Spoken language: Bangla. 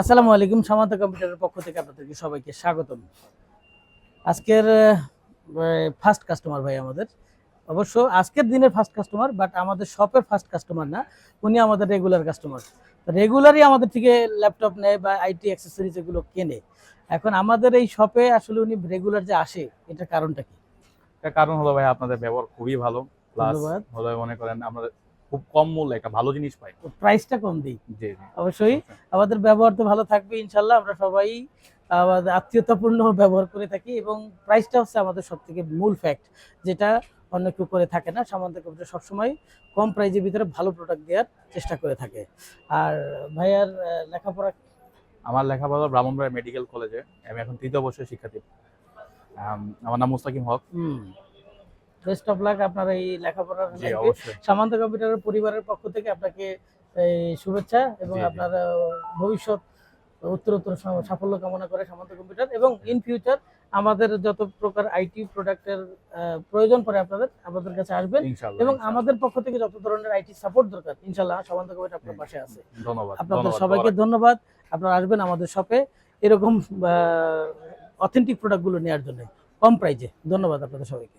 আসসালামু আলাইকুম সামান্ত কম্পিউটারের পক্ষ থেকে আপনাদেরকে সবাইকে স্বাগতম। আজকের ফার্স্ট কাস্টমার ভাই আমাদের। অবশ্য আজকের দিনের ফার্স্ট কাস্টমার বাট আমাদের শপের ফার্স্ট কাস্টমার না উনি আমাদের রেগুলার কাস্টমার রেগুলারই আমাদের থেকে ল্যাপটপ নেয় বা আইটি অ্যাক্সেসরিজ এগুলো কেনে। এখন আমাদের এই শপে আসলে উনি রেগুলার যে আসে এটার কারণটা কি? কারণ হলো ভাই আপনাদের ব্যবহার খুবই ভালো। প্লাস। হলো মনে করেন আমরা খুব কম মূল্যে একটা ভালো জিনিস পাই। প্রাইসটা কম দিই। অবশ্যই আমাদের ব্যবহার তো ভালো থাকবে ইনশাল্লাহ। আমরা সবাই আমাদের আত্মীয়তাপূর্ণ ব্যবহার করে থাকি এবং প্রাইসটা হচ্ছে আমাদের সব থেকে মূল ফ্যাক্ট যেটা অন্য কেউ করে থাকে না। সামান্ত কম্পিউটার সবসময় কম প্রাইজের ভিতরে ভালো প্রোডাক্ট দেওয়ার চেষ্টা করে থাকে। আর ভাইয়ার লেখাপড়া? আমার লেখাপড়া ব্রাহ্মণবাড়িয়া মেডিকেল কলেজে আমি এখন তৃতীয় বর্ষের শিক্ষার্থী। আমার নাম Mustakim Haque. Best of luck আপনার এই লেখাপড়ার সামান্ত কম্পিউটারের পরিবারের পক্ষ থেকে আপনাকে এই শুভেচ্ছা এবং। আপনার ভবিষ্যৎ উত্তরোত্তর সাফল্য কামনা করে সামান্ত কম্পিউটার এবং ইন ফিউচার আমাদের যত প্রকার আইটি প্রোডাক্টের প্রয়োজন পড়ে আপনাদের আমাদের কাছে আসবেন। এবং আমাদের পক্ষ থেকে যত ধরনের আইটি সাপোর্ট দরকার ইনশাল্লাহ সামান্ত কম্পিউটার আপনার পাশে আছে। ধন্যবাদ আপনাদের সবাইকে ধন্যবাদ। আপনারা আসবেন আমাদের শপে এরকম অথেন্টিক প্রোডাক্টগুলো নেওয়ার জন্য কম প্রাইজে ধন্যবাদ আপনাদের সবাইকে।